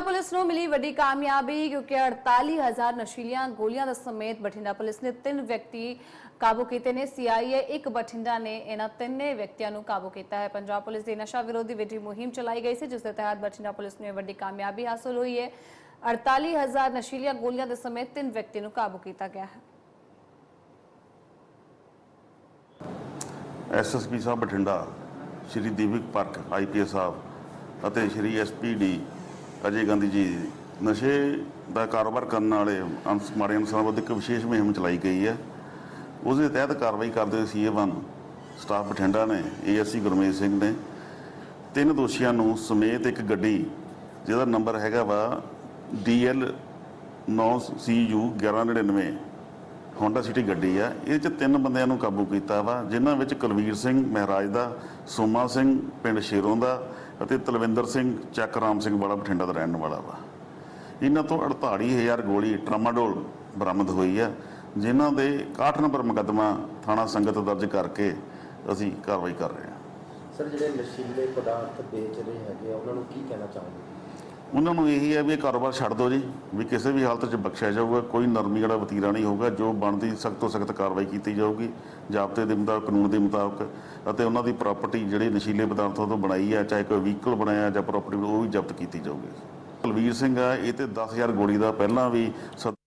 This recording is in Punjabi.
ਪੁਲਿਸ ਨੂੰ ਮਿਲੀ ਵੱਡੀ ਕਾਮਯਾਬੀ, ਕਿਉਂਕਿ 48000 ਨਸ਼ੀਲੀਆਂ ਗੋਲੀਆਂ ਦਾ ਸਮੇਤ ਬਠਿੰਡਾ ਪੁਲਿਸ ਨੇ ਤਿੰਨ ਵਿਅਕਤੀ ਕਾਬੂ ਕੀਤੇ ਨੇ। ਸੀਆਈਏ ਇੱਕ ਬਠਿੰਡਾ ਨੇ ਇਹਨਾਂ ਤਿੰਨੇ ਵਿਅਕਤੀਆਂ ਨੂੰ ਕਾਬੂ ਕੀਤਾ ਹੈ। ਪੰਜਾਬ ਪੁਲਿਸ ਦੀ ਨਸ਼ਾ ਵਿਰੋਧੀ ਵੱਡੀ ਮੁਹਿੰਮ ਚਲਾਈ ਗਈ ਸੀ, ਜਿਸ ਦੇ ਤਹਿਤ ਬਠਿੰਡਾ ਪੁਲਿਸ ਨੂੰ ਵੱਡੀ ਕਾਮਯਾਬੀ ਹਾਸਲ ਹੋਈ ਹੈ। 48000 ਨਸ਼ੀਲੀਆਂ ਗੋਲੀਆਂ ਦੇ ਸਮੇਤ ਤਿੰਨ ਵਿਅਕਤੀਆਂ ਨੂੰ ਕਾਬੂ ਕੀਤਾ ਗਿਆ ਹੈ। ਐਸਐਸਪੀ ਸਾਹਿਬ ਬਠਿੰਡਾ, ਸ਼੍ਰੀ ਦੀਪਕ ਪਰਖ ਆਈਪੀਐਸ ਸਾਹਿਬ ਅਤੇ ਸ਼੍ਰੀ ਐਸਪੀਡੀ ਅਜੇ ਗਾਂਧੀ ਜੀ, ਨਸ਼ੇ ਦਾ ਕਾਰੋਬਾਰ ਕਰਨ ਵਾਲੇ ਅੰਸ ਮਾੜੇ ਅਨਸਰਾਂ ਵਿਰੁੱਧ ਇੱਕ ਵਿਸ਼ੇਸ਼ ਮੁਹਿੰਮ ਚਲਾਈ ਗਈ ਹੈ। ਉਸ ਦੇ ਤਹਿਤ ਕਾਰਵਾਈ ਕਰਦੇ ਹੋਏ ਸੀਏ1 ਸਟਾਫ ਬਠਿੰਡਾ ਨੇ, ਏਐਸਸੀ ਗੁਰਮੇਸ਼ ਸਿੰਘ ਨੇ। ਤਿੰਨ ਦੋਸ਼ੀਆਂ ਨੂੰ ਸਮੇਤ ਇੱਕ ਗੱਡੀ, ਜਿਹਦਾ ਨੰਬਰ ਹੈਗਾ ਵਾ DL 9CU 1199 ਹੋਂਡਾ ਸਿਟੀ ਗੱਡੀ ਆ। ਇਹ ਚ ਤਿੰਨ ਬੰਦਿਆਂ ਨੂੰ ਕਾਬੂ ਕੀਤਾ ਵਾ, ਜਿਨ੍ਹਾਂ ਵਿੱਚ ਕੁਲਵੀਰ ਸਿੰਘ ਮਹਿਰਾਜ ਦਾ, ਸੋਮਾ ਸਿੰਘ, ਪਿੰਡ ਸ਼ੇਰੋਂ ਦਾ ਅਤੇ ਤਲਵਿੰਦਰ ਸਿੰਘ ਚੱਕ ਰਾਮ ਸਿੰਘ ਵਾਲਾ ਬਠਿੰਡਾ ਦਾ ਰਹਿਣ ਵਾਲਾ ਵਾ। ਇਹਨਾਂ ਤੋਂ 48000 ਗੋਲੀ ਟਰਾਮਾਡੋਲ ਬਰਾਮਦ ਹੋਈ ਆ, ਜਿਨ੍ਹਾਂ ਦੇ 61 ਨੰਬਰ ਮੁਕੱਦਮਾ ਥਾਣਾ ਸੰਗਤ ਦਰਜ ਕਰਕੇ ਅਸੀਂ ਕਾਰਵਾਈ ਕਰ ਰਹੇ ਹਾਂ। ਸਰ, ਜਿਹੜੇ ਨਸ਼ੀਲੇ ਪਦਾਰਥ ਵੇਚ ਰਹੇ ਹੈਗੇ ਆ, ਉਹਨਾਂ ਨੂੰ ਕੀ ਕਹਿਣਾ ਚਾਹੁੰਦੇ ਉਹਨਾਂ ਨੂੰ ਇਹੀ ਹੈ ਵੀ ਇਹ ਕਾਰੋਬਾਰ ਛੱਡ ਦਿਓ ਜੀ, ਵੀ ਕਿਸੇ ਵੀ ਹਾਲਤ 'ਚ ਬਖਸ਼ਿਆ ਜਾਊਗਾ, ਕੋਈ ਨਰਮੀ ਵਾਲਾ ਵਤੀਰਾ ਨਹੀਂ ਹੋਊਗਾ, ਜੋ ਬਣਦੀ ਸਖਤ ਤੋਂ ਸਖਤ ਕਾਰਵਾਈ ਕੀਤੀ ਜਾਊਗੀ, ਜ਼ਾਬਤੇ ਦੇ ਮੁਤਾਬਕ, ਕਾਨੂੰਨ ਦੇ ਮੁਤਾਬਕ, ਅਤੇ ਉਹਨਾਂ ਦੀ ਪ੍ਰਾਪਰਟੀ ਜਿਹੜੀ ਨਸ਼ੀਲੇ ਪਦਾਰਥਾਂ ਤੋਂ ਬਣਾਈ ਹੈ ਚਾਹੇ ਕੋਈ ਵਹੀਕਲ ਬਣਾਇਆ ਜਾਂ ਪ੍ਰਾਪਰਟੀ ਉਹ ਵੀ ਜ਼ਬਤ ਕੀਤੀ ਜਾਊਗੀ। ਕੁਲਵੀਰ ਸਿੰਘ ਆ, ਇਹ ਤੇ 10000 ਗੋਲੀ ਦਾ ਪਹਿਲਾਂ ਵੀ ਸੱਤ